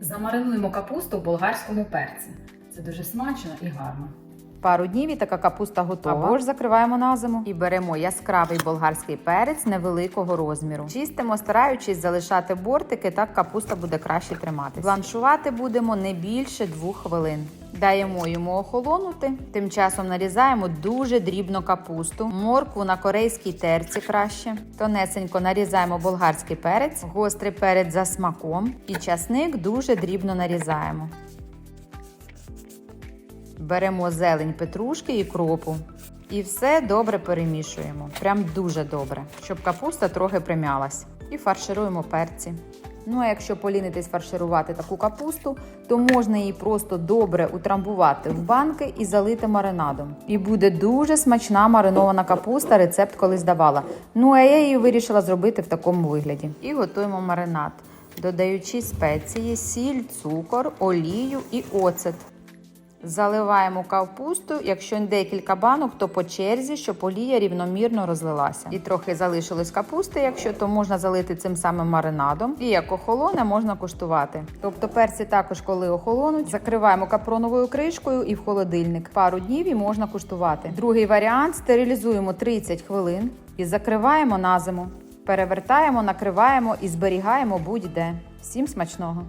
Замаринуємо капусту в болгарському перці. Це дуже смачно і гарно. Пару днів і така капуста готова. Або ж закриваємо на зиму і беремо яскравий болгарський перець невеликого розміру. Чистимо, стараючись залишати бортики, так капуста буде краще триматися. Бланшувати будемо не більше двох хвилин. Даємо йому охолонути. Тим часом нарізаємо дуже дрібно капусту, моркву на корейській терці краще. Тонесенько нарізаємо болгарський перець, гострий перець за смаком і часник дуже дрібно нарізаємо. Беремо зелень петрушки і кропу. І все добре перемішуємо. Прям дуже добре, щоб капуста трохи примялась. І фаршируємо перці. Ну а якщо полінитись фарширувати таку капусту, то можна її просто добре утрамбувати в банки і залити маринадом. І буде дуже смачна маринована капуста. Рецепт колись давала. Ну а я її вирішила зробити в такому вигляді. І готуємо маринад, додаючи спеції, сіль, цукор, олію і оцет. Заливаємо капусту. Якщо декілька банок, то по черзі, щоб олія рівномірно розлилася. І трохи залишилось капусти, якщо то можна залити цим самим маринадом. І як охолоне, можна куштувати. Тобто перці також, коли охолонуть, закриваємо капроновою кришкою і в холодильник. Пару днів і можна куштувати. Другий варіант стерилізуємо 30 хвилин і закриваємо на зиму. Перевертаємо, накриваємо і зберігаємо будь-де. Всім смачного!